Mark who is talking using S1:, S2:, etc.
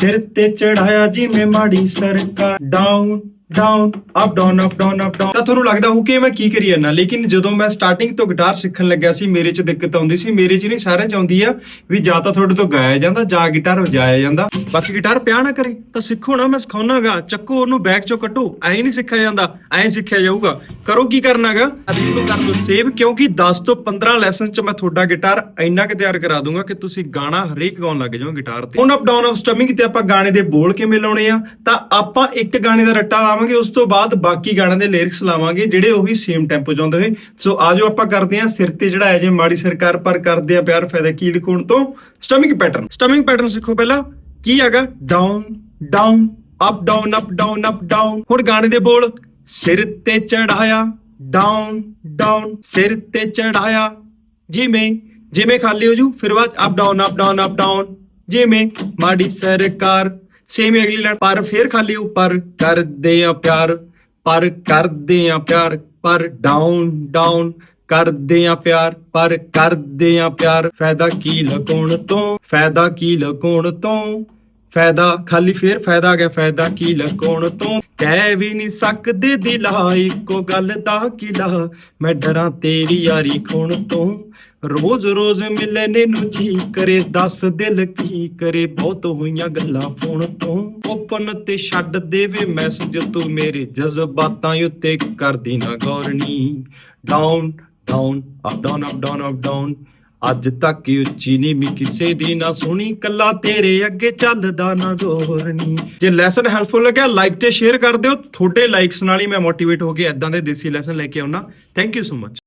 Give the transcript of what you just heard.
S1: ਸਿਰ ਤੇ ਚੜਾਇਆ ਜਿਵੇਂ ਮਾੜੀ ਸਰਕਾਰ down down up down up down up down ਤਾਂ ਤੁਹਾਨੂੰ ਲੱਗਦਾ ਹੋਊ ਕਿ ਮੈਂ ਕੀ ਕਰੀ ਜਾਂਦਾ? ਲੇਕਿਨ ਜਦੋਂ ਮੈਂ ਸਟਾਰਟਿੰਗ ਤੋਂ ਗਿਟਾਰ ਸਿੱਖਣ ਲੱਗਿਆ ਸੀ, ਮੇਰੇ 'ਚ ਦਿੱਕਤ ਆਉਂਦੀ ਸੀ। ਮੇਰੇ 'ਚ ਨਹੀਂ, ਸਾਰਿਆਂ 'ਚ ਆਉਂਦੀ ਆ ਵੀ ਜਾਂ ਤਾਂ ਤੁਹਾਡੇ ਤੋਂ ਗਾਇਆ ਜਾਂਦਾ, ਜਾਂ ਗਿਟਾਰ ਵਜਾਇਆ ਜਾਂਦਾ। ਬਾਕੀ ਗਿਟਾਰ ਪਿਆ ਨਾ ਕਰੇ, ਤਾਂ ਸਿੱਖੋ ਨਾ, ਮੈਂ ਸਿਖਾਉਣਾਗਾ। ਚੱਕੋ ਉਹਨੂੰ ਬੈਗ 'ਚੋਂ ਕੱਟੋ ਐਂ ਨਹੀਂ ਸਿੱਖਿਆ ਜਾਂਦਾ, ਐਂ ਸਿੱਖਿਆ ਜਾਊਗਾ। ਕਰੋ ਕੀ ਕਰਨਾਗਾ? ਅਭੀ ਤੋਂ ਕਰ ਦੋ ਸੇਵ ਕਿਉਂਕਿ 10 ਤੋਂ 15 ਲੈਸਨ 'ਚ ਮੈਂ ਤੁਹਾਡਾ ਗਿਟਾਰ ਇੰਨਾ ਕਿ ਤਿਆਰ ਕਰਾ ਦੂੰਗਾ ਕਿ ਤੁਸੀਂ ਗਾਣਾ ਹਰੇਕ ਗਾਉਣ ਲੱਗ ਜਾਓ ਗਿਟਾਰ ਤੇ। ਹੁਣ ਅਪ ਡਾਊਨ ਆਫ ਸਟਮਿੰਗ ਤੇ ਆਪਾਂ ਗਾਣੇ ਦੇ ਬੋਲ ਕਿਵੇਂ ਲਾਉਣੇ ਆ? ਤਾਂ ਆਪਾਂ ਇੱਕ ਗਾਣੇ ਦਾ ਰੱਟਾ ਲਾਵਾਂਗੇ ਉਸ ਤੋਂ ਬਾਅਦ ਬਾਕੀ ਗਾਣਿਆਂ ਦੇ ਲਿਰਿਕਸ ਲਾਵਾਂਗੇ, ਜਿਹੜੇ ਉਹੀ ਸੇਮ ਟੈਂਪੋ 'ਚ ਆਉਂਦੇ ਹੋਏ। ਸੋ ਆਜੋ ਆਪਾਂ ਕਰਦੇ ਹਾਂ ਸਿਰ ਤੇ ਚੜਾਇਆ ਜੇ ਮਾੜੀ ਸਰਕਾਰ ਪਰ ਕਰਦੇ ਆ ਪਿਆਰ ਫਾਇਦਾ ਕੀ ਲਿਖਣ ਤੋਂ? ਸਟਮਿੰਗ ਪੈਟਰਨ ਸਟਮਿੰਗ ਪੈਟਰਨ ਸਿੱਖੋ ਪਹਿਲਾਂ। ਕੀ ਹੈਗਾ? Down down up down up down up down ਹੁਣ ਗਾਣੇ ਦੇ ਬੋਲ, ਸਿਰ ਤੇ ਚੜਾਇਆ ਡਾਊਨ ਡਾਊਨ ਸਿਰ ਤੇ ਚੜਾਇਆ। ਜਿਵੇਂ ਜਿਵੇਂ ਖਾਲੀ ਹੋ ਜੂ, ਫਿਰ ਬਾਅਦ up down up down up down ਜਿਵੇਂ ਮਾੜੀ ਸਰਕਾਰ ਸੇਮ ਅਗਲੀ ਲਾਈਨ ਪਰ ਫਿਰ ਖਾਲੀ ਉੱਪਰ ਕਰਦੇ ਆ ਪਿਆਰ, ਪਰ ਕਰਦੇ ਆ ਪਿਆਰ, ਪਰ ਡਾਊਨ ਡਾਊਨ ਕਰਦੇ ਆ ਪਿਆਰ, ਪਰ ਕਰਦੇ ਆ ਪਿਆਰ। ਫਾਇਦਾ ਕੀ ਲਗਾਉਣ ਤੋਂ, ਫਾਇਦਾ ਕੀ ਲਗਾਉਣ ਤੋਂ? ਫਾਇਦਾ, ਖਾਲੀ ਫੇਰ ਫਾਇਦਾ ਗਿਆ, ਫਾਇਦਾ ਕੀ ਲਗਾਉਣ ਤੋਂ ਕਹਿ ਵੀ ਨਹੀਂ ਸਕਦੇ ਦਿਲਾ, ਇੱਕੋ ਗੱਲ ਦਾ ਕਿਲਾ। ਮੈਂ ਡਰਾਂ ਤੇਰੀ ਯਾਰੀ ਖੋਣ ਤੋਂ? ਰੋਜ਼ ਰੋਜ਼ ਮਿਲਣੇ ਨੂੰ ਜੀ ਕਰੇ, ਦੱਸ ਦਿਲ ਕੀ ਕਰੇ, ਬਹੁਤ ਹੋਈਆਂ ਗੱਲਾਂ ਫੋਨ ਤੋਂ। ਓਪਨ ਤੇ ਛੱਡ ਦੇਵੇ ਮੈਸੇਜ ਤੂੰ ਮੇਰੇ ਜਜ਼ਬਾਤਾਂ ਉੱਤੇ, ਕਰਦੀ ਨਾ ਗੌਰਨੀ down down up down up down up down ਅੱਜ ਤੱਕ ਉੱਚੀ ਵੀ ਕਿਸੇ ਦੀ ਨਾ ਸੁਣੀ, ਕੱਲਾ ਤੇਰੇ ਅੱਗੇ ਚੱਲਦਾ ਨਾ ਜ਼ੋਰ ਜੇ ਲੈਸਨ ਹੈਲਪਫੁਲ ਲੱਗਿਆ ਲਾਈਕ ਤੇ ਸ਼ੇਅਰ ਕਰ ਦਿਓ। ਤੁਹਾਡੇ ਲਾਈਕਸ ਨਾਲ ਹੀ ਮੈਂ ਮੋਟੀਵੇਟ ਹੋ ਕੇ ਐਦਾਂ ਦੇ ਦੇਸੀ ਲੈਸਨ ਲੈ ਕੇ ਆਉਣਾ ਥੈਂਕ ਯੂ ਸੋ ਮਚ